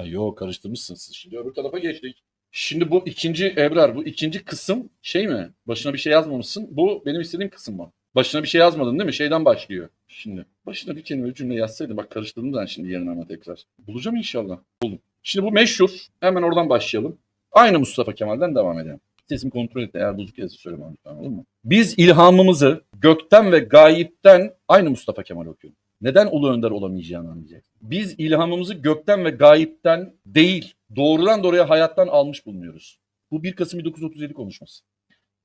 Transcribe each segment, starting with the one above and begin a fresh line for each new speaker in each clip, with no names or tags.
Ha yok karıştırmışsınız. Şimdi öbür tarafa geçtik. Şimdi bu ikinci Ebrar, bu ikinci kısım şey mi? Başına bir şey yazmamışsın. Bu benim istediğim kısım mı? Başına bir şey yazmadın değil mi? Şeyden başlıyor. Şimdi başına bir kelime cümle yazsaydın. Bak karıştırdım ben şimdi yerine ama tekrar. Bulacağım inşallah. Buldum. Şimdi bu meşhur. Hemen oradan başlayalım. Aynı Mustafa Kemal'den devam edelim. Sesimi kontrol et. Eğer bozuk yazı söyle bana lütfen olur mu? Biz ilhamımızı gökten ve gayipten aynı Mustafa Kemal okuyorum. Neden Ulu Önder olamayacağını anlayacak. Biz ilhamımızı gökten ve gayipten değil, doğrudan doğruya hayattan almış bulunuyoruz. Bu 1 Kasım 1937 konuşması.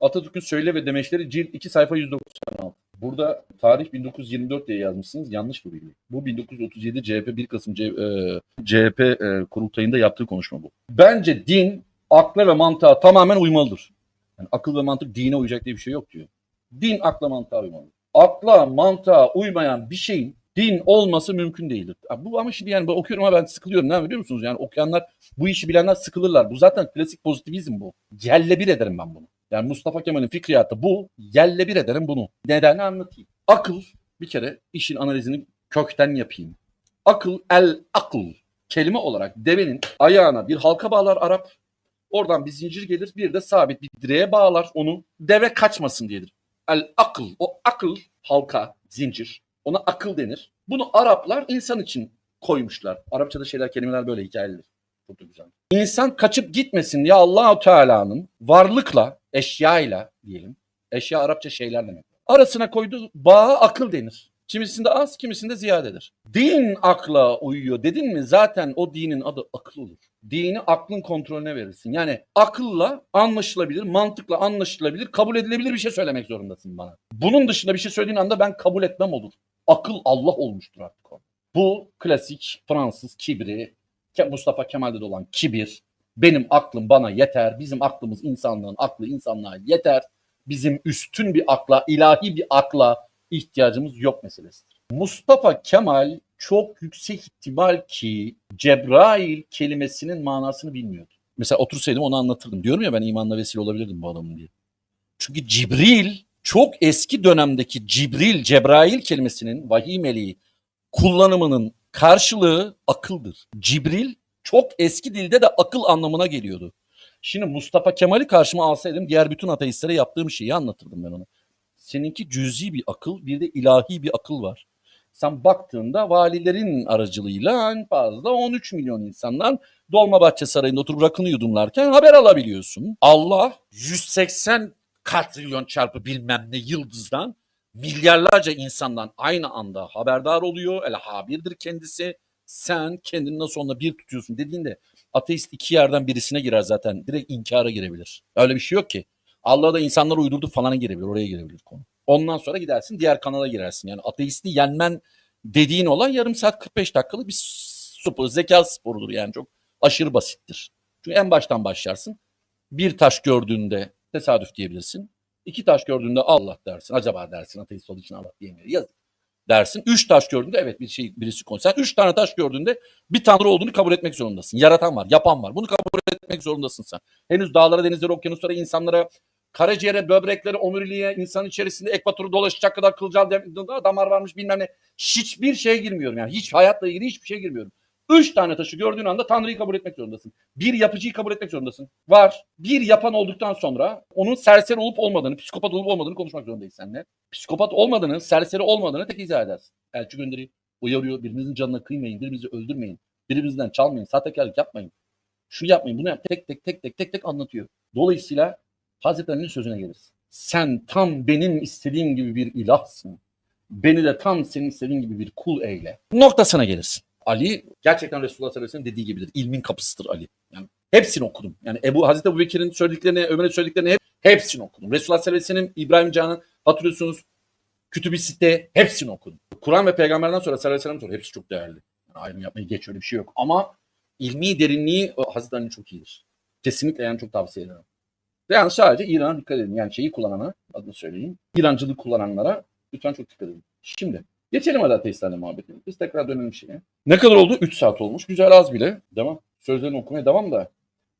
Atatürk'ün söyle ve demeçleri cilt 2 sayfa 196. Burada tarih 1924 diye yazmışsınız. Yanlış bu bilgi. Bu 1937 CHP 1 Kasım C- e, CHP e, kurultayında yaptığı konuşma bu. Bence din akla ve mantığa tamamen uymalıdır. Yani akıl ve mantık dine uyacak diye bir şey yok diyor. Din akla mantığa uymalı. Akla mantığa uymayan bir şeyin din olması mümkün değildir. Bu ama şimdi yani okuyorum ama ben sıkılıyorum. Ne biliyor musunuz? Yani okuyanlar, bu işi bilenler sıkılırlar. Bu zaten klasik pozitivizm bu. Yerle bir ederim ben bunu. Yani Mustafa Kemal'in fikriyatı bu. Yerle bir ederim bunu. Nedenini anlatayım. Akıl bir kere işin analizini kökten yapayım. Akıl el akıl kelime olarak devenin ayağına bir halka bağlar Arap. Oradan bir zincir gelir bir de sabit bir direğe bağlar onu. Deve kaçmasın diyedir. El akıl o akıl halka zincir ona akıl denir. Bunu Araplar insan için koymuşlar. Arapçada şeyler kelimeler böyle hikayeler. Çok güzel. İnsan kaçıp gitmesin diye Allahu Teala'nın varlıkla, eşyayla diyelim. Eşya Arapça şeyler demek. Arasına koyduğu bağa akıl denir. Kimisinde az, kimisinde ziyadedir. Din akla uyuyor dedin mi zaten o dinin adı akıl olur. Dini aklın kontrolüne verirsin. Yani akılla anlaşılabilir, mantıkla anlaşılabilir, kabul edilebilir bir şey söylemek zorundasın bana. Bunun dışında bir şey söylediğin anda ben kabul etmem olur. Akıl Allah olmuştur artık o. Bu klasik Fransız kibri, Mustafa Kemal'de de olan kibir. Benim aklım bana yeter. Bizim aklımız insanlığın aklı insanlığa yeter. Bizim üstün bir akla, ilahi bir akla ihtiyacımız yok meselesidir. Mustafa Kemal çok yüksek ihtimal ki Cebrail kelimesinin manasını bilmiyordu. Mesela otursaydım onu anlatırdım. Diyorum ya ben imanla vesile olabilirdim bu adamın diye. Çünkü Cibril çok eski dönemdeki Cibril, Cebrail kelimesinin vahiy meleği kullanımının karşılığı akıldır. Cibril çok eski dilde de akıl anlamına geliyordu. Şimdi Mustafa Kemal'i karşıma alsaydım diğer bütün ateistlere yaptığım şeyi anlatırdım ben ona. Seninki cüzi bir akıl bir de ilahi bir akıl var. Sen baktığında valilerin aracılığıyla en fazla 13 milyon insandan Dolmabahçe Sarayı'nda oturup rakını yudumlarken haber alabiliyorsun. Allah 180 katrilyon çarpı bilmem ne yıldızdan milyarlarca insandan aynı anda haberdar oluyor. El habirdir kendisi. Sen kendini nasıl onunla bir tutuyorsun dediğinde ateist iki yerden birisine girer zaten. Direkt inkara girebilir. Öyle bir şey yok ki. Allah da insanları uydurdu falana girebilir. Oraya girebilir konu. Ondan sonra gidersin diğer kanala girersin. Yani ateisti yenmen dediğin olay yarım saat 45 dakikalık bir spor, zeka sporudur yani çok aşırı basittir. Çünkü en baştan başlarsın. Bir taş gördüğünde tesadüf diyebilirsin. İki taş gördüğünde Allah dersin. Acaba dersin ateist olduğu için Allah diyemiyor. Yazık dersin. Üç taş gördüğünde evet bir şey birisi konu. Sen üç tane taş gördüğünde bir tanrı olduğunu kabul etmek zorundasın. Yaratan var, yapan var. Bunu kabul etmek zorundasın sen. Henüz dağlara, denizlere, okyanuslara, insanlara, karaciğere, böbreklere, omuriliğe, insan içerisinde ekvatoru dolaşacak kadar kılcal damar varmış bilmem ne. Hiçbir şeye girmiyorum yani. Hiç hayatla ilgili hiçbir şeye girmiyorum. Üç tane taşı gördüğün anda Tanrı'yı kabul etmek zorundasın. Bir yapıcıyı kabul etmek zorundasın. Var. Bir yapan olduktan sonra onun serseri olup olmadığını, psikopat olup olmadığını konuşmak zorundayız seninle. Psikopat olmadığını, serseri olmadığını tek izah edersin. Elçi gönderiyor, uyarıyor. Birbirinizin canına kıymayın, birbirinizi öldürmeyin. Birbirinizden çalmayın, sahtekarlık yapmayın. Şunu yapmayın, bunu yap. Tek tek tek tek tek tek anlatıyor. Dolayısıyla Hazreti Ali'nin sözüne gelirsin. Sen tam benim istediğim gibi bir ilahsın. Beni de tam senin istediğin gibi bir kul eyle. Noktasına gelirsin. Ali gerçekten Resulullah sallallahu aleyhi ve sellem dediği gibidir. İlmin kapısıdır Ali. Yani hepsini okudum. Yani Ebu Hazreti Ebu Bekir'in söylediklerini, Ömer'in söylediklerini hep, hepsini okudum. Resulullah sallallahu aleyhi ve sellem, İbrahim Can'ın hatırlıyorsunuz Kütüb-i Sitte hepsini okudum. Kur'an ve peygamberden sonra sallallahu aleyhi ve sellem sonra hepsi çok değerli. Yani ayrım yapmaya geç öyle bir şey yok. Ama ilmi derinliği o Hazreti Ali'nin çok iyidir. Kesinlikle yani çok tavsiye ederim. Yani sadece İran'a dikkat edin. Yani şeyi kullanana, adını söyleyeyim. İrancılık kullananlara lütfen çok dikkat edin. Şimdi geçelim hadi ateistlerle muhabbetine. Biz tekrar dönelim şeye. Ne kadar oldu? 3 saat olmuş. Güzel az bile. Devam. Sözlerini okumaya devam da.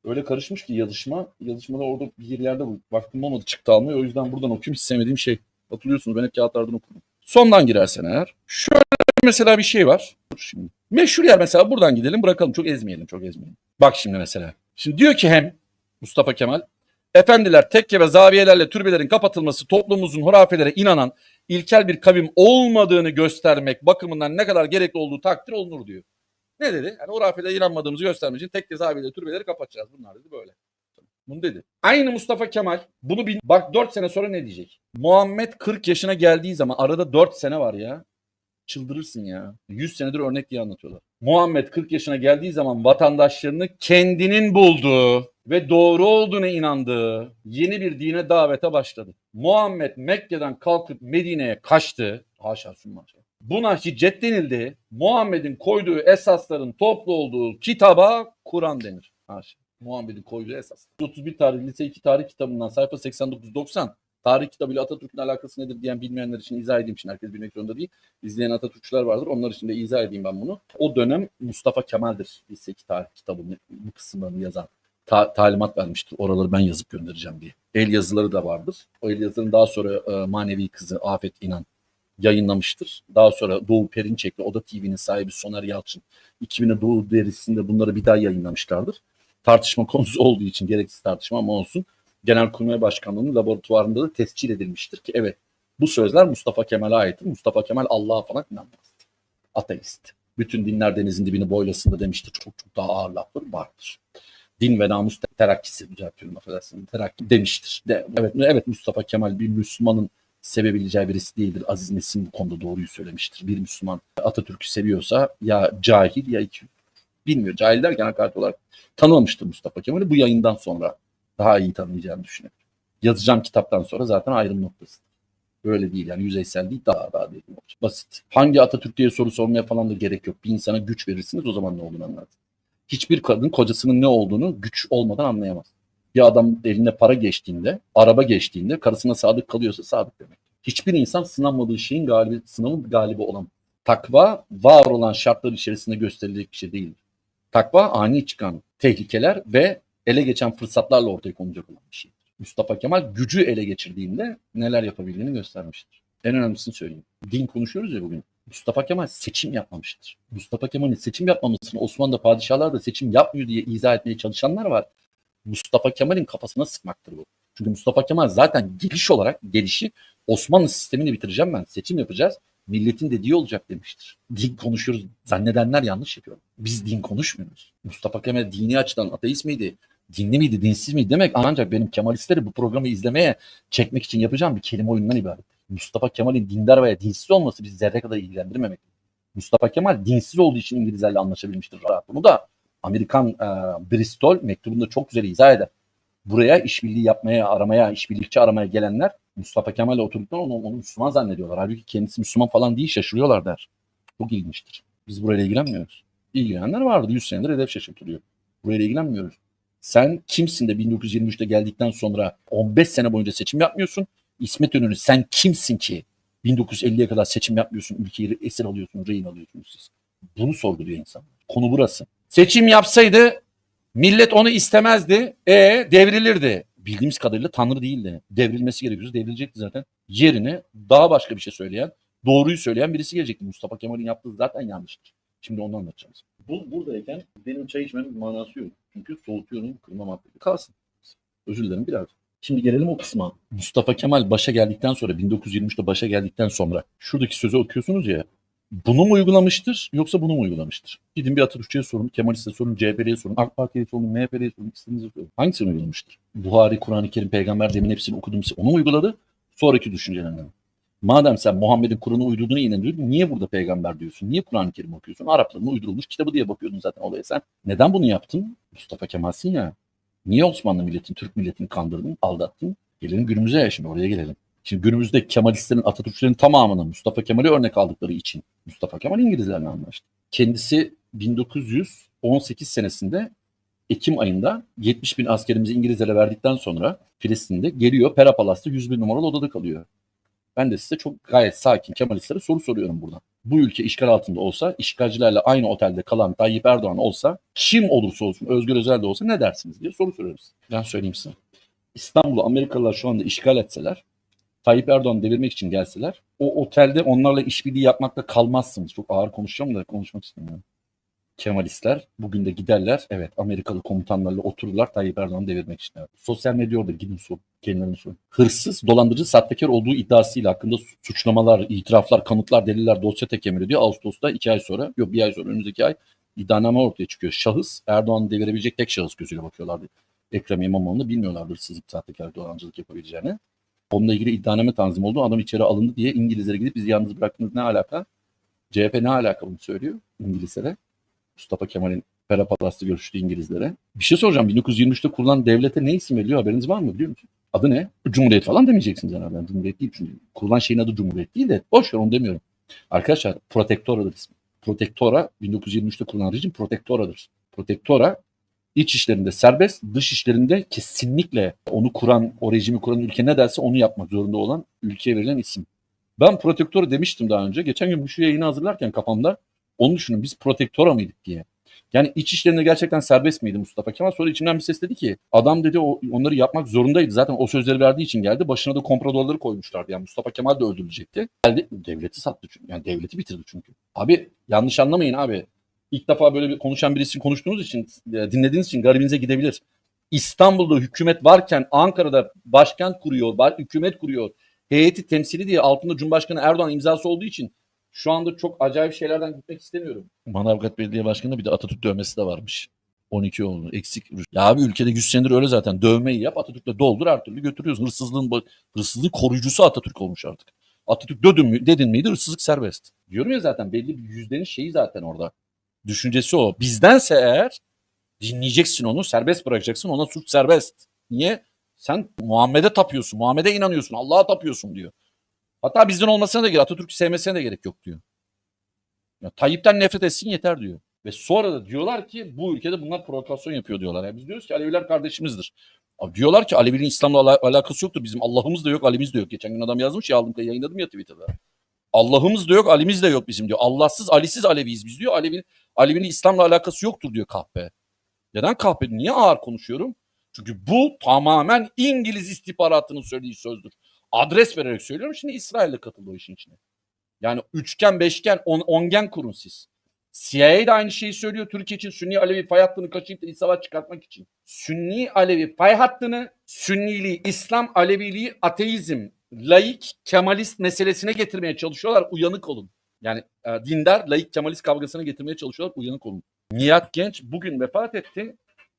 Öyle karışmış ki yazışma. Yazışmada orada bir yerlerde vaktim olmadı çıktı almaya. O yüzden buradan okuyayım. Hiç sevmediğim şey. Hatırlıyorsunuz ben hep kağıtlardan okudum. Sondan girersen eğer. Şöyle mesela bir şey var. Şimdi Meşhur yer mesela buradan gidelim bırakalım. Çok ezmeyelim çok ezmeyelim. Bak şimdi mesela. Şimdi diyor ki hem Mustafa Kemal Efendiler, tekke ve zaviyelerle türbelerin kapatılması toplumumuzun hurafelere inanan ilkel bir kavim olmadığını göstermek bakımından ne kadar gerekli olduğu takdir olunur diyor. Ne dedi? Yani hurafelere inanmadığımızı göstermek için tekke, zaviyeleri, türbeleri kapatacağız. Bunlar dedi böyle. Bunu dedi. Aynı Mustafa Kemal bunu bil. Bak 4 sene sonra ne diyecek? Muhammed 40 yaşına geldiği zaman arada 4 sene var ya. Çıldırırsın ya. 100 senedir örnek diye anlatıyorlar. Muhammed 40 yaşına geldiği zaman vatandaşlarını kendinin bulduğu ve doğru olduğuna inandığı yeni bir dine davete başladı. Muhammed Mekke'den kalkıp Medine'ye kaçtı. Haşa sümmaşa. Buna hicret denildi. Muhammed'in koyduğu esasların toplu olduğu kitaba Kur'an denir. Haşa. Muhammed'in koyduğu esas. 31 tarih lise 2 tarih kitabından sayfa 89-90 tarih kitabıyla Atatürk'ün alakası nedir diyen bilmeyenler için izah edeyim için herkes bilmek zorunda değil. İzleyen Atatürkçüler vardır. Onlar için de izah edeyim ben bunu. O dönem Mustafa Kemal'dir lise 2 tarih kitabının bu kısımlarını yazan. Ta- talimat vermiştir. Oraları ben yazıp göndereceğim diye. El yazıları da vardır. O el yazıların daha sonra e, manevi kızı Afet İnan yayınlamıştır. Daha sonra Doğu Perinçek'le Oda TV'nin sahibi Soner Yalçın 2000'e Doğu derisinde bunları bir daha yayınlamışlardır. Tartışma konusu olduğu için gereksiz tartışma ama olsun. Genelkurmay Başkanlığı'nın laboratuvarında da tescil edilmiştir ki evet bu sözler Mustafa Kemal'e aittir. Mustafa Kemal Allah'a falan inanmaz. Ateist. Bütün dinler denizin dibini boylasında demiştir. Çok çok daha ağır lafları vardır. Din ve namus terakkisi düzeltiyorum affedersiniz. Terakki demiştir. De, evet, evet Mustafa Kemal bir Müslümanın sevebileceği birisi değildir. Aziz Nesin bu konuda doğruyu söylemiştir. Bir Müslüman Atatürk'ü seviyorsa ya cahil ya iki bilmiyor. Cahil derken hakaret olarak tanımamıştır Mustafa Kemal'i. Bu yayından sonra daha iyi tanıyacağını düşünüyorum. Yazacağım kitaptan sonra zaten ayrım noktası. Böyle değil yani yüzeysel değil daha daha değil. Basit. Hangi Atatürk diye soru sormaya falan da gerek yok. Bir insana güç verirsiniz o zaman ne olduğunu anlarsınız. Hiçbir kadın kocasının ne olduğunu güç olmadan anlayamaz. Bir adam eline para geçtiğinde, araba geçtiğinde karısına sadık kalıyorsa sadık demek. Hiçbir insan sınanmadığı şeyin galibi, sınavın galibi olamaz. Takva var olan şartlar içerisinde gösterilecek bir şey değildir. Takva ani çıkan tehlikeler ve ele geçen fırsatlarla ortaya konacak olan bir şeydir. Mustafa Kemal gücü ele geçirdiğinde neler yapabildiğini göstermiştir. En önemlisini söyleyeyim. Din konuşuyoruz ya bugün. Mustafa Kemal seçim yapmamıştır. Mustafa Kemal'in seçim yapmamasını Osmanlı padişahlar da seçim yapmıyor diye izah etmeye çalışanlar var. Mustafa Kemal'in kafasına sıkmaktır bu. Çünkü Mustafa Kemal zaten geliş olarak gelişi Osmanlı sistemini bitireceğim ben. Seçim yapacağız. Milletin dediği olacak demiştir. Din konuşuyoruz. Zannedenler yanlış yapıyor. Biz din konuşmuyoruz. Mustafa Kemal dini açıdan ateist miydi? Dinli miydi, dinsiz miydi demek ancak benim Kemalistleri bu programı izlemeye, çekmek için yapacağım bir kelime oyunundan ibaret. Mustafa Kemal'in dindar veya dinsiz olması bizi zerre kadar ilgilendirmemek. Mustafa Kemal dinsiz olduğu için İngilizlerle anlaşabilmiştir. Bunu da Amerikan e, Bristol mektubunda çok güzel izah eder. Buraya işbirliği yapmaya, aramaya, işbirlikçi aramaya gelenler Mustafa Kemal'le oturduktan onu, onu Müslüman zannediyorlar. Halbuki kendisi Müslüman falan değil şaşırıyorlar der. Çok ilginçtir. Biz burayla ilgilenmiyoruz. İlgilenenler vardı. 100 senedir hedef şaşırtılıyor. Burayla ilgilenmiyoruz. Sen kimsin de 1923'te geldikten sonra 15 sene boyunca seçim yapmıyorsun? İsmet İnönü sen kimsin ki 1950'ye kadar seçim yapmıyorsun, ülkeyi esir alıyorsun, rehin alıyorsunuz siz. Bunu sorguluyor insan. Konu burası. Seçim yapsaydı millet onu istemezdi, e devrilirdi. Bildiğimiz kadarıyla Tanrı değildi. Devrilmesi gerekiyorsa devrilecekti zaten. Yerine daha başka bir şey söyleyen, doğruyu söyleyen birisi gelecekti. Mustafa Kemal'in yaptığı zaten yanlıştır. Şimdi onu anlatacağız. Bu buradayken benim çay içmemin manası yok. Çünkü soğutuyorum, kırma muhabbeti. Kalsın. Özür dilerim biraz. Şimdi gelelim o kısma. Mustafa Kemal başa geldikten sonra 1923'te başa geldikten sonra şuradaki sözü okuyorsunuz ya. Bunu mu uygulamıştır yoksa bunu mu uygulamıştır? Gidin bir Atatürkçü'ye sorun, Kemalist'e sorun, CHP'ye sorun, AK Parti'ye sorun, MHP'ye sorun, istediğinize sorun. Hangisini uygulamıştır? Buhari, Kur'an-ı Kerim, Peygamber demin hepsini okudum. Onu mu uyguladı? Sonraki düşüncelerinden. Madem sen Muhammed'in Kur'an'ı uydurduğuna inanıyordun, niye burada peygamber diyorsun? Niye Kur'an-ı Kerim okuyorsun? Arapların uydurulmuş kitabı diye bakıyordun zaten olaya sen. Neden bunu yaptın? Mustafa Kemal'sin ya. Niye Osmanlı milletin, Türk milletini kandırdın, aldattın? Gelelim günümüze ya şimdi oraya gelelim. Şimdi günümüzde Kemalistlerin, Atatürkçülerin tamamını Mustafa Kemal'i örnek aldıkları için Mustafa Kemal İngilizlerle anlaştı. Kendisi 1918 senesinde Ekim ayında 70 bin askerimizi İngilizlere verdikten sonra Filistin'de geliyor Pera Palas'ta 100 bin numaralı odada kalıyor. Ben de size çok gayet sakin Kemalistlere soru soruyorum buradan. Bu ülke işgal altında olsa, işgalcilerle aynı otelde kalan Tayyip Erdoğan olsa, kim olursa olsun, Özgür Özel de olsa ne dersiniz diye soru soruyoruz. Ben söyleyeyim size. İstanbul'u Amerikalılar şu anda işgal etseler, Tayyip Erdoğan devirmek için gelseler, o otelde onlarla işbirliği yapmakta kalmazsınız. Çok ağır konuşacağım da konuşmak istemiyorum. Kemalistler bugün de giderler. Evet Amerikalı komutanlarla otururlar Tayyip Erdoğan'ı devirmek için. Evet. Sosyal medya orada gidin sorun. Kendilerine sorun. Hırsız, dolandırıcı, sahtekar olduğu iddiasıyla hakkında su- suçlamalar, itiraflar, kanıtlar, deliller dosya tekemiri diyor. Ağustos'ta iki ay sonra, yok bir ay sonra önümüzdeki ay iddianame ortaya çıkıyor. Şahıs Erdoğan'ı devirebilecek tek şahıs gözüyle bakıyorlardı. Ekrem İmamoğlu'nu bilmiyorlardı hırsızlık, sahtekar, dolandırıcılık yapabileceğini. Onunla ilgili iddianame tanzim oldu. Adam içeri alındı diye İngilizlere gidip bizi yalnız bıraktınız ne alaka? CHP ne alaka bunu söylüyor İngilizlere? Mustafa Kemal'in Perapalas'ta görüştüğü İngilizlere. Bir şey soracağım. 1923'te kurulan devlete ne isim veriliyor haberiniz var mı biliyor musun? Adı ne? Cumhuriyet falan demeyeceksiniz herhalde. Cumhuriyet değil çünkü. Kurulan şeyin adı Cumhuriyet değil de. Boş ver onu demiyorum. Arkadaşlar Protektora'dır ismi. Protektora 1923'te kurulan rejim Protektora'dır. Protektora iç işlerinde serbest, dış işlerinde kesinlikle onu kuran, o rejimi kuran ülke ne derse onu yapmak zorunda olan ülkeye verilen isim. Ben protektora demiştim daha önce. Geçen gün bu şu yayını hazırlarken kafamda onu düşünün biz protektora mıydık diye. Yani iç işlerinde gerçekten serbest miydi Mustafa Kemal? Sonra içimden bir ses dedi ki adam dedi o, onları yapmak zorundaydı. Zaten o sözleri verdiği için geldi. Başına da kompradorları koymuşlardı. Yani Mustafa Kemal de öldürülecekti. Geldi devleti sattı çünkü. Yani devleti bitirdi çünkü. Abi yanlış anlamayın abi. İlk defa böyle bir konuşan birisi konuştuğunuz için e, dinlediğiniz için garibinize gidebilir. İstanbul'da hükümet varken Ankara'da başkent kuruyor, hükümet kuruyor. Heyeti temsili diye altında Cumhurbaşkanı Erdoğan imzası olduğu için şu anda çok acayip şeylerden gitmek istemiyorum. Manavgat Belediye Başkanı'nda bir de Atatürk dövmesi de varmış. 12 oldu. Eksik. Ya abi ülkede 100 senedir öyle zaten. Dövmeyi yap Atatürk'le doldur her türlü götürüyoruz. Hırsızlığın, hırsızlığın koruyucusu Atatürk olmuş artık. Atatürk dedin, mi, dedin miydi hırsızlık serbest. Diyorum ya zaten belli bir yüzdenin şeyi zaten orada. Düşüncesi o. Bizdense eğer dinleyeceksin onu serbest bırakacaksın ona suç serbest. Niye? Sen Muhammed'e tapıyorsun. Muhammed'e inanıyorsun. Allah'a tapıyorsun diyor. Hatta bizden olmasına da gerek, Atatürk'ü sevmesine de gerek yok diyor. Ya, Tayyip'ten nefret etsin yeter diyor. Ve sonra da diyorlar ki bu ülkede bunlar provokasyon yapıyor diyorlar. Yani biz diyoruz ki Aleviler kardeşimizdir. Abi diyorlar ki Alevi'nin İslam'la ala- alakası yoktur. Bizim Allah'ımız da yok, Ali'miz de yok. Geçen gün adam yazmış ya aldım yayınladım ya Twitter'da. Allah'ımız da yok, Ali'miz de yok bizim diyor. Allahsız, Ali'siz Aleviyiz biz diyor. Alevi'nin Alevi'nin İslam'la alakası yoktur diyor kahpe. Neden kahpe? Niye ağır konuşuyorum? Çünkü bu tamamen İngiliz istihbaratının söylediği sözdür. Adres vererek söylüyorum. Şimdi İsrail de katıldı o işin içine. Yani üçgen, beşgen, on, ongen kurun siz. CIA de aynı şeyi söylüyor Türkiye için Sünni Alevi fay hattını kaşıyıp da savaş çıkartmak için. Sünni Alevi fay hattını Sünniliği, İslam Aleviliği, ateizm, laik, kemalist meselesine getirmeye çalışıyorlar. Uyanık olun. Yani e, dindar, laik, kemalist kavgasına getirmeye çalışıyorlar. Uyanık olun. Nihat Genç bugün vefat etti.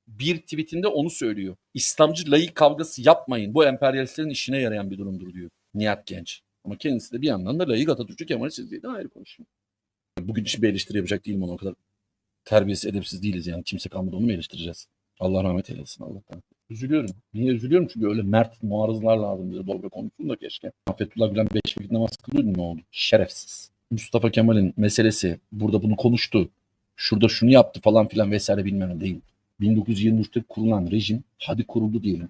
Bir tweetinde onu söylüyor. İslamcı laik kavgası yapmayın. Bu emperyalistlerin işine yarayan bir durumdur diyor Nihat Genç. Ama kendisi de bir yandan da laik Atatürkçü Kemalist izleydi ayrı konuşuyor. Bugün için bir eleştiri yapacak değilim ona o kadar terbiyesiz edepsiz değiliz yani. Kimse kalmadı onu mu eleştireceğiz? Allah rahmet eylesin Allah'tan. Üzülüyorum. Niye üzülüyorum? Çünkü öyle mert muarızlar lazım bize. Bol konuşsun da keşke. Fethullah Gülen beş vakit namaz kılıyordu ne oldu? Şerefsiz. Mustafa Kemal'in meselesi burada bunu konuştu. Şurada şunu yaptı falan filan vesaire bilmem değil. 1923'te kurulan rejim hadi kuruldu diyelim.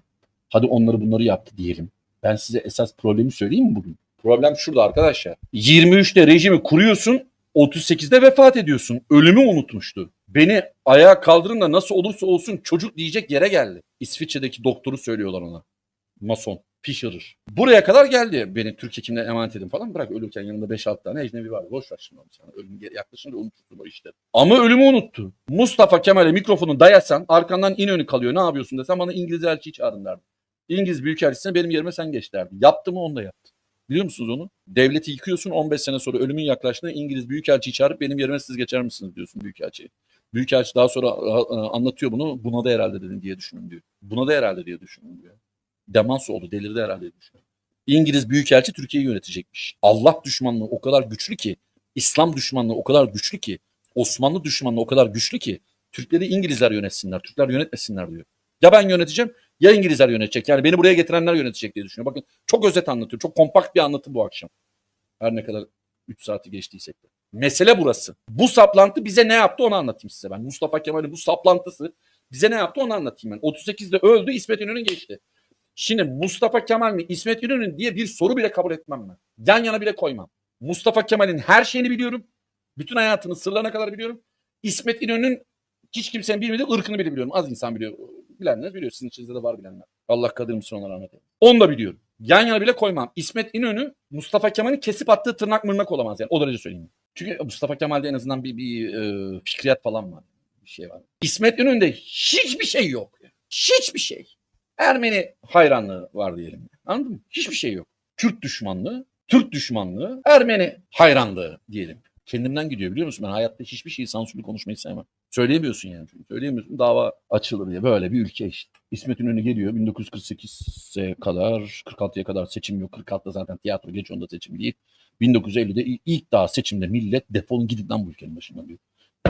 Hadi onları bunları yaptı diyelim. Ben size esas problemi söyleyeyim mi bugün? Problem şurada arkadaşlar. 23'te rejimi kuruyorsun, 38'de vefat ediyorsun. Ölümü unutmuştu. Beni ayağa kaldırın da nasıl olursa olsun çocuk diyecek yere geldi. İsviçre'deki doktoru söylüyorlar ona. Mason. Fisher'ır. Buraya kadar geldi. Beni Türk hekimine emanet edin falan. Bırak ölürken yanında 5-6 tane ecnebi var. Boş ver şimdi onu sana. Ölüm yaklaşınca unutursun o işte. Ama ölümü unuttu. Mustafa Kemal'e mikrofonu dayasan arkandan İnönü kalıyor. Ne yapıyorsun desen bana İngiliz elçiyi çağırın derdi. İngiliz Büyükelçisi'ne benim yerime sen geç derdi. Yaptı mı onu da yaptı. Biliyor musunuz onu? Devleti yıkıyorsun 15 sene sonra ölümün yaklaştığında İngiliz Büyükelçiyi çağırıp benim yerime siz geçer misiniz diyorsun Büyükelçiye. Büyükelçi daha sonra anlatıyor bunu. Buna da herhalde dedim diye düşünün diyor. Buna da herhalde diye düşünün diyor. Demans oldu delirdi herhalde. İngiliz Büyükelçi Türkiye'yi yönetecekmiş. Allah düşmanlığı o kadar güçlü ki, İslam düşmanlığı o kadar güçlü ki, Osmanlı düşmanlığı o kadar güçlü ki Türkleri İngilizler yönetsinler, Türkler yönetmesinler diyor. Ya ben yöneteceğim ya İngilizler yönetecek. Yani beni buraya getirenler yönetecek diye düşünüyor. Bakın çok özet anlatıyor. Çok kompakt bir anlatı bu akşam. Her ne kadar 3 saati geçtiysek de. Mesele burası. Bu saplantı bize ne yaptı onu anlatayım size ben. Mustafa Kemal'in bu saplantısı bize ne yaptı onu anlatayım ben. 38'de öldü İsmet İnönü geçti. Şimdi Mustafa Kemal mi İsmet İnönü diye bir soru bile kabul etmem ben. Yan yana bile koymam. Mustafa Kemal'in her şeyini biliyorum. Bütün hayatını sırlarına kadar biliyorum. İsmet İnönü'nün hiç kimsenin bilmediği ırkını bile biliyorum. Az insan biliyor. Bilenler biliyor. Sizin içinizde de var bilenler. Allah kadir misin ona rahmet eylesin. Onu da biliyorum. Yan yana bile koymam. İsmet İnönü Mustafa Kemal'in kesip attığı tırnak mırnak olamaz yani. O derece söyleyeyim. Çünkü Mustafa Kemal'de en azından bir, bir e, fikriyat falan var. Bir şey var. İsmet İnönü'nde hiçbir şey yok. Hiçbir şey. Ermeni hayranlığı var diyelim. Anladın mı? Hiçbir şey yok. Kürt düşmanlığı, Türk düşmanlığı, Ermeni hayranlığı diyelim. Kendimden gidiyor biliyor musun? Ben hayatta hiçbir şeyi sansürlü konuşmayı sevmem. Söyleyemiyorsun yani. Çünkü Söyleyemiyorsun. Dava açılır diye. Böyle bir ülke işte. İsmet İnönü geliyor 1948'e kadar, 46'ya kadar seçim yok. 46'da zaten tiyatro geç onda seçim değil. 1950'de il- ilk daha seçimde millet defolun gidin lan bu ülkenin başından diyor.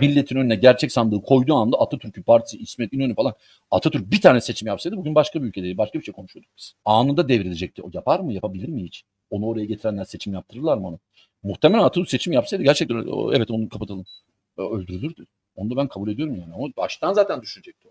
Milletin önüne gerçek sandığı koyduğu anda Atatürk'ün partisi, İsmet İnönü falan Atatürk bir tane seçim yapsaydı bugün başka bir ülkedeydi. Başka bir şey konuşuyorduk biz. Anında devrilecekti. O yapar mı? Yapabilir mi hiç? Onu oraya getirenler seçim yaptırırlar mı onu? Muhtemelen Atatürk seçim yapsaydı gerçekten evet onu kapatalım. Ö- Öldürülürdü. Onu da ben kabul ediyorum yani. Ama baştan zaten düşecekti.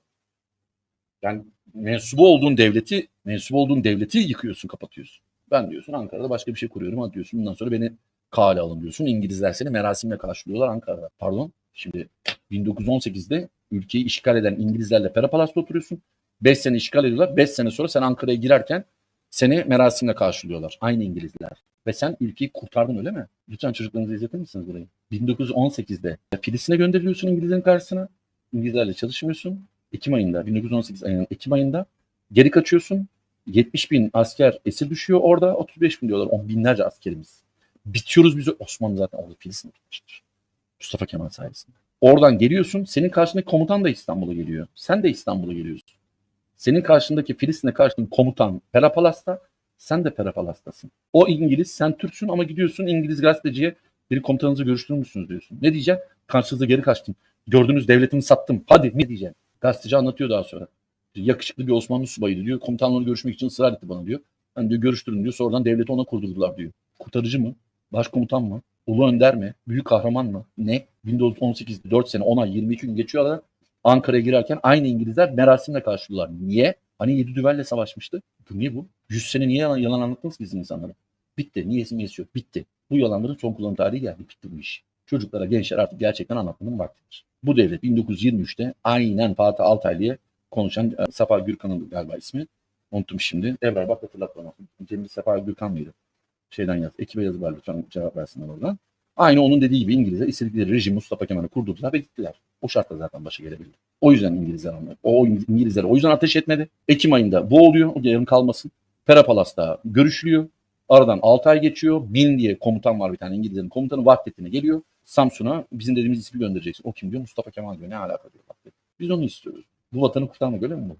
Yani mensubu olduğun devleti, mensubu olduğun devleti yıkıyorsun, kapatıyorsun. Ben diyorsun Ankara'da başka bir şey kuruyorum. Hadi diyorsun bundan sonra beni kale alın diyorsun. İngilizler seni merasimle karşılıyorlar Ankara'da. Pardon. Şimdi 1918'de ülkeyi işgal eden İngilizlerle Perapalas'ta oturuyorsun. 5 sene işgal ediyorlar. 5 sene sonra sen Ankara'ya girerken seni merasimle karşılıyorlar. Aynı İngilizler. Ve sen ülkeyi kurtardın öyle mi? Lütfen çocuklarınızı izletir misiniz burayı? 1918'de Filistin'e gönderiliyorsun İngilizlerin karşısına. İngilizlerle çalışmıyorsun. Ekim ayında, 1918 ayının Ekim ayında geri kaçıyorsun. 70 bin asker esir düşüyor orada. 35 bin diyorlar. On binlerce askerimiz. Bitiyoruz biz. Osmanlı zaten orada Filistin bitmiştir. Mustafa Kemal sayesinde. Oradan geliyorsun. Senin karşındaki komutan da İstanbul'a geliyor. Sen de İstanbul'a geliyorsun. Senin karşındaki Filistin'e karşındaki komutan Perapalas'ta. Sen de Perapalas'tasın. O İngiliz, sen Türksün ama gidiyorsun İngiliz gazeteciye bir komutanınızı görüştürür müsünüz diyorsun. Ne diyeceksin? Karşınıza geri kaçtım. Gördüğünüz devletimi sattım. Hadi ne diyeceksin? Gazeteci anlatıyor daha sonra. Yakışıklı bir Osmanlı subayıydı diyor. Komutanla görüşmek için ısrar etti bana diyor. Ben diyor görüştürün diyor. Sonradan devleti ona kurdurdular diyor. Kurtarıcı mı? Başkomutan mı? Ulu Önder mi? Büyük kahraman mı? Ne? 1918'de 4 sene 10 ay 22 gün geçiyorlar. Ankara'ya girerken aynı İngilizler merasimle karşılıyorlar. Niye? Hani yedi düvelle savaşmıştı. Bu niye bu? 100 sene niye yalan, yalan anlattınız bizim insanlara? Bitti. Niyesi niyesi yok. Bitti. Bu yalanların son kullanım tarihi geldi. Bitti bu iş. Çocuklara, gençler artık gerçekten anlatmanın vaktidir. Bu devlet 1923'te aynen Fatih Altaylı'ya konuşan e, Safa Gürkan'ın galiba ismi. Unuttum şimdi. Ebrar bak hatırlat bana. Cemil Safa Gürkan mıydı? Şeyden yaz. Ekibe yazı var lütfen cevap versinler oradan. Aynı onun dediği gibi İngilizler istedikleri rejim Mustafa Kemal'i kurdurdular ve gittiler. O şartla zaten başa gelebildi. O yüzden İngilizler onlar. O İngilizler o yüzden ateş etmedi. Ekim ayında bu oluyor. O yarım kalmasın. Perapalas'ta görüşülüyor. Aradan 6 ay geçiyor. Bin diye komutan var bir tane İngilizlerin komutanı Vahdettin'e geliyor. Samsun'a bizim dediğimiz ismi göndereceksin. O kim diyor? Mustafa Kemal diyor. Ne alaka diyor. Vahdettin. Biz onu istiyoruz. Bu vatanı kurtarmak öyle mi bu?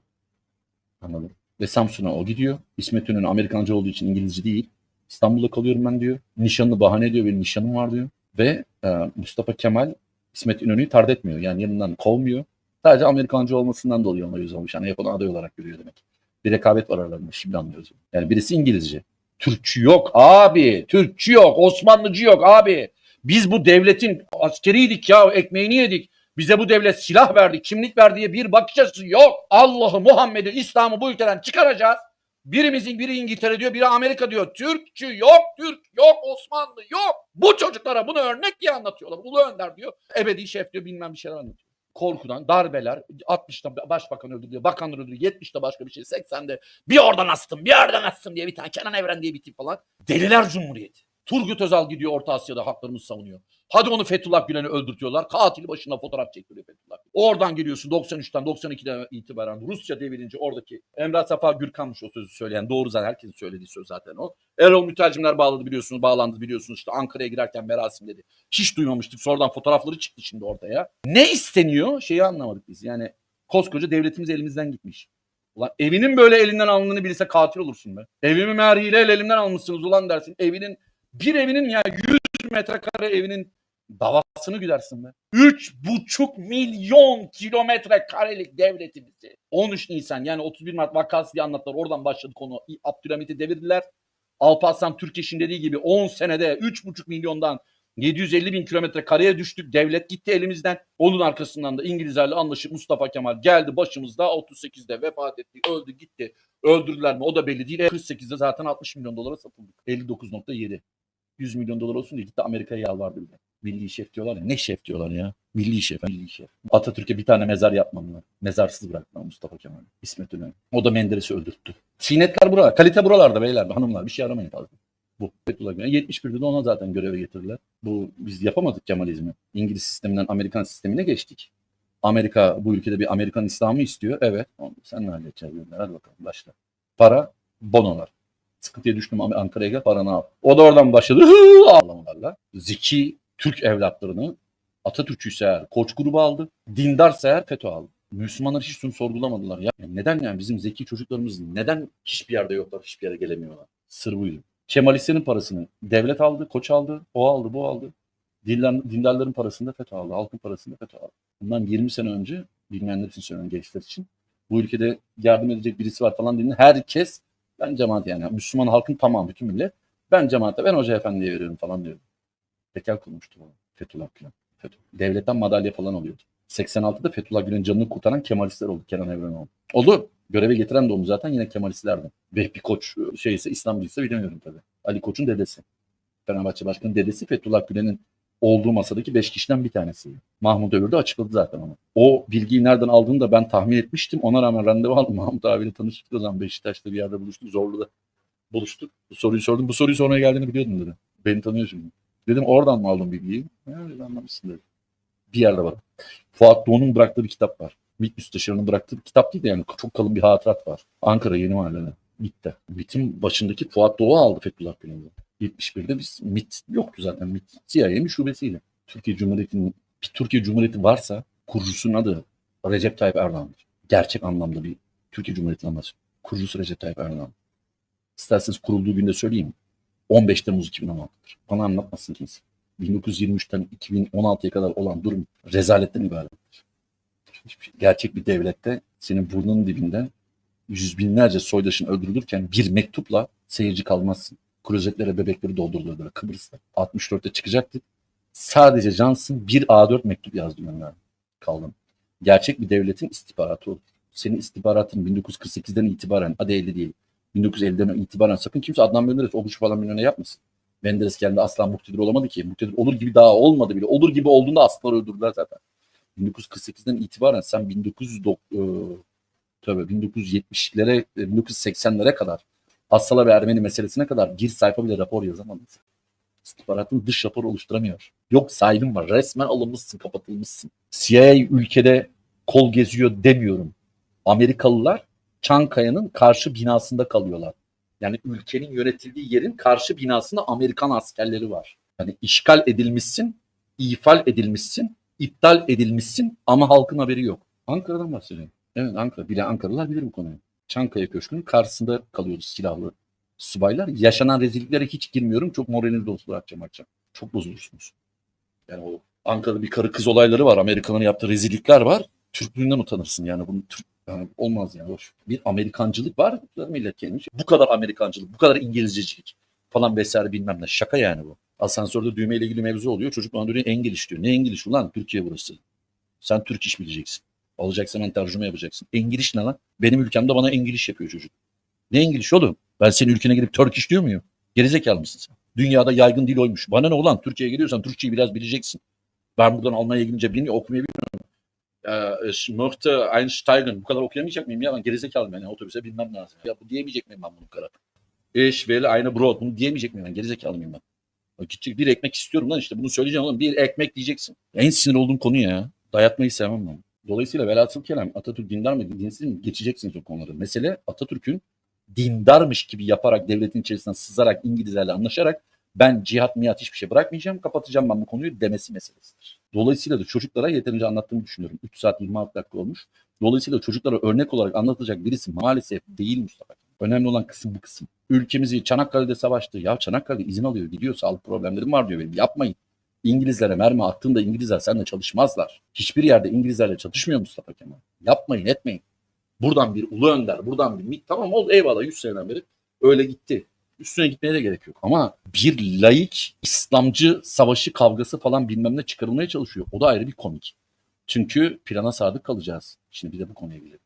Anladım. Ve Samsun'a o gidiyor. İsmet İnönü Amerikancı olduğu için İngilizce değil. İstanbul'da kalıyorum ben diyor. Nişanını bahane ediyor. Benim nişanım var diyor. Ve e, Mustafa Kemal İsmet İnönü'yü tard etmiyor. Yani yanından kovmuyor. Sadece Amerikancı olmasından dolayı ona yüz olmuş. Yani onu aday olarak görüyor demek. Bir rekabet var aralarında. Şimdi anlıyoruz. Yani birisi İngilizce. Türkçü yok abi. Türkçü yok. Osmanlıcı yok abi. Biz bu devletin askeriydik ya. Ekmeğini yedik. Bize bu devlet silah verdi, kimlik verdi diye bir bakış açısı yok. Allah'ı, Muhammed'i, İslam'ı bu ülkeden çıkaracağız. Birimizin biri İngiltere diyor, biri Amerika diyor. Türkçü yok, Türk yok, Osmanlı yok. Bu çocuklara bunu örnek diye anlatıyorlar. Ulu Önder diyor, ebedi şef diyor, bilmem bir şeyler anlatıyor. Korkudan darbeler, 60'ta başbakan öldürüyor, bakanlar öldürüyor, 70'te başka bir şey, 80'de bir oradan astım, bir oradan astım diye bir tane Kenan Evren diye bir tip falan. Deliler Cumhuriyeti. Turgut Özal gidiyor Orta Asya'da haklarımızı savunuyor. Hadi onu Fethullah Gülen'i öldürtüyorlar. Katili başına fotoğraf çektiriyor Fethullah. Oradan geliyorsun 93'ten 92'den itibaren Rusya devirince oradaki Emrah Safa Gürkan'mış o sözü söyleyen. Doğru zaten herkesin söylediği söz zaten o. Erol mütercimler bağladı biliyorsunuz bağlandı biliyorsunuz işte Ankara'ya girerken merasim dedi. Hiç duymamıştık sonradan fotoğrafları çıktı şimdi ortaya. Ne isteniyor şeyi anlamadık biz yani koskoca devletimiz elimizden gitmiş. Ulan evinin böyle elinden alındığını bilse katil olursun be. Evimi merhiyle el elimden almışsınız ulan dersin. Evinin bir evinin ya 100 metrekare evinin davasını güdersin be. 3,5 milyon kilometre karelik devletimizi. 13 Nisan yani 31 Mart vakası diye anlattılar. Oradan başladı konu. Abdülhamit'i devirdiler. Alparslan Türkeş'in dediği gibi 10 senede 3,5 milyondan 750 bin kilometre kareye düştük. Devlet gitti elimizden. Onun arkasından da İngilizlerle anlaşıp Mustafa Kemal geldi başımızda. 38'de vefat etti. Öldü gitti. Öldürdüler mi o da belli değil. 48'de zaten 60 milyon dolara satıldık. 59.7. 100 milyon dolar olsun diye gitti Amerika'ya yalvardı bile. Milli şef diyorlar ya. Ne şef diyorlar ya? Milli şef. Milli şef. Atatürk'e bir tane mezar yapmadılar. Mezarsız bıraktılar Mustafa Kemal. İsmet İnönü. O da Menderes'i öldürttü. Sinetler buralar. Kalite buralarda beyler hanımlar. Bir şey aramayın fazla. Bu Fethullah Gülen. 71'de de ona zaten göreve getirdiler. Bu biz yapamadık Kemalizmi. İngiliz sisteminden Amerikan sistemine geçtik. Amerika bu ülkede bir Amerikan İslamı istiyor. Evet. Sen ne halledeceksin? Hadi bakalım başla. Para, bonolar. Sıkıntıya düştüm Am- Ankara'ya gel paranı al. O da oradan başladı. Ağlamalarla. Zeki Türk evlatlarını Atatürkçüyse eğer koç grubu aldı. Dindarsa eğer FETÖ aldı. Müslümanlar hiç şunu sorgulamadılar. Ya neden yani bizim zeki çocuklarımız neden hiçbir yerde yoklar, hiçbir yere gelemiyorlar? Sır buydu. Kemalistlerin parasını devlet aldı, koç aldı, o aldı, bu aldı. Dindar, dindarların parasını da FETÖ aldı, halkın parasını da FETÖ aldı. Bundan 20 sene önce, bilmeyenler için söylüyorum gençler için. Bu ülkede yardım edecek birisi var falan dediğinde herkes ben cemaat yani Müslüman halkın tamamı bütün millet ben cemaate ben hoca efendiye veriyorum falan diyor. Tekel kurmuştu bunu Fethullah Gülen. FETÖ. Devletten madalya falan oluyordu. 86'da Fethullah Gülen'in canını kurtaran Kemalistler oldu. Kenan Evrenoğlu. Oldu. Göreve getiren de onu zaten yine Kemalistlerdi. Vehbi Koç şeyse İslamcıysa bilemiyorum tabii. Ali Koç'un dedesi. Fenerbahçe Başkanı dedesi Fethullah Gülen'in olduğu masadaki 5 kişiden bir tanesiydi. Mahmut Övür de açıkladı zaten onu. O bilgiyi nereden aldığını da ben tahmin etmiştim. Ona rağmen randevu aldım. Mahmut abiyle tanıştık o zaman Beşiktaş'ta bir yerde buluştuk. Zorlu'da buluştuk. Bu soruyu sordum. Bu soruyu sormaya geldiğini biliyordum dedi. Beni tanıyor. Dedim oradan mı aldın bilgiyi? Dedi, anlamışsın dedi. Bir yerde bak. Fuat Doğu'nun bıraktığı bir kitap var. MİT Müsteşarı'nın bıraktığı bir kitap değil de yani çok kalın bir hatırat var. Ankara Yeni Mahalle'de. MİT'te. MİT'in başındaki Fuat Doğu aldı Fethullah Gülen'i. 71'de biz MİT yoktu zaten. MİT CIA'nin şubesiydi. Türkiye Cumhuriyeti'nin bir Türkiye Cumhuriyeti varsa kurucusunun adı Recep Tayyip Erdoğan'dır. Gerçek anlamda bir Türkiye Cumhuriyeti'nden bahsediyorum. Kurucusu Recep Tayyip Erdoğan. İsterseniz kurulduğu günde söyleyeyim. 15 Temmuz 2016'dır. Bana anlatmasın kimse. 1923'ten 2016'ya kadar olan durum rezaletten ibarettir. Şey- Gerçek bir devlette senin burnunun dibinde yüz binlerce soydaşın öldürülürken bir mektupla seyirci kalmazsın. Klozetlere bebekleri doldurdular böyle Kıbrıs'ta. 64'te çıkacaktık. Sadece Johnson bir A4 mektup yazdı gönderdi. Kaldım. Gerçek bir devletin istihbaratı olur. Senin istihbaratın 1948'den itibaren, hadi 50 değil, 1950'den itibaren sakın kimse Adnan Menderes olmuş falan bilmem yapmasın. Menderes kendi asla muktedir olamadı ki. Muktedir olur gibi daha olmadı bile. Olur gibi olduğunda aslanları öldürdüler zaten. 1948'den itibaren sen 1900 e, tabii 1970'lere e, 1980'lere kadar Assala ve Ermeni meselesine kadar bir sayfa bile rapor yazamadın. İstihbaratın dış rapor oluşturamıyor. Yok sahibin var. Resmen alınmışsın, kapatılmışsın. CIA ülkede kol geziyor demiyorum. Amerikalılar Çankaya'nın karşı binasında kalıyorlar. Yani ülkenin yönetildiği yerin karşı binasında Amerikan askerleri var. Yani işgal edilmişsin, ifal edilmişsin, iptal edilmişsin ama halkın haberi yok. Ankara'dan bahsediyorum. Evet Ankara. Bile Ankaralılar bilir bu konuyu. Çankaya Köşkü'nün karşısında kalıyoruz silahlı subaylar. Yaşanan rezilliklere hiç girmiyorum. Çok moraliniz bozulur akşam akşam. Çok bozulursunuz. Yani o Ankara'da bir karı kız olayları var. Amerika'nın yaptığı rezillikler var. Türklüğünden utanırsın yani. Bunu Türk yani olmaz yani. Hoş. Bir Amerikancılık var. Millet gelmiş. Bu kadar Amerikancılık, bu kadar İngilizcecilik falan vesaire bilmem ne. Şaka yani bu. Asansörde düğmeyle ilgili mevzu oluyor. Çocuk bana diyor Engilish diyor. Ne Engilish ulan? Türkiye burası. Sen Türk iş bileceksin. Alacaksan ben tercüme yapacaksın. Engilish ne lan? Benim ülkemde bana Engilish yapıyor çocuk. Ne Engilish oğlum? Ben senin ülkene gelip Turkish diyor muyum? Gerizekalı mısın sen? Dünyada yaygın dil oymuş. Bana ne ulan? Türkiye'ye geliyorsan Türkçeyi biraz bileceksin. Ben buradan Almanya'ya gidince bilmiyorum. Ee, ich möchte einsteigen. Bu kadar okuyamayacak mıyım ya? Ben gerizekalı. Yani otobüse binmem lazım. Ya bu diyemeyecek miyim ben bunu bu kadar? Ich will eine Brot. Bunu diyemeyecek miyim ben? Gerizekalı mıyım ben? Bir ekmek istiyorum lan işte. Bunu söyleyeceğim oğlum. Bir ekmek diyeceksin. En sinir olduğum konu ya. Dayatmayı sevmem ben. Dolayısıyla velhasıl kelam Atatürk dindar mı dinsiz mi geçeceksiniz o konuları. Mesele Atatürk'ün dindarmış gibi yaparak devletin içerisinden sızarak İngilizlerle anlaşarak ben cihat miyat hiçbir şey bırakmayacağım kapatacağım ben bu konuyu demesi meselesidir. Dolayısıyla da çocuklara yeterince anlattığımı düşünüyorum. 3 saat 26 dakika olmuş. Dolayısıyla çocuklara örnek olarak anlatacak birisi maalesef değil Mustafa. Önemli olan kısım bu kısım. Ülkemizi Çanakkale'de savaştı. Ya Çanakkale'de izin alıyor gidiyor sağlık problemlerim var diyor benim. Yapmayın. İngilizlere mermi attığında İngilizler seninle çalışmazlar. Hiçbir yerde İngilizlerle çalışmıyor Mustafa Kemal. Yapmayın etmeyin. Buradan bir ulu önder, buradan bir mit. Tamam oldu eyvallah 100 seneden beri öyle gitti. Üstüne gitmeye de gerek yok. Ama bir laik İslamcı savaşı kavgası falan bilmem ne çıkarılmaya çalışıyor. O da ayrı bir komik. Çünkü plana sadık kalacağız. Şimdi bir de bu konuya gelelim.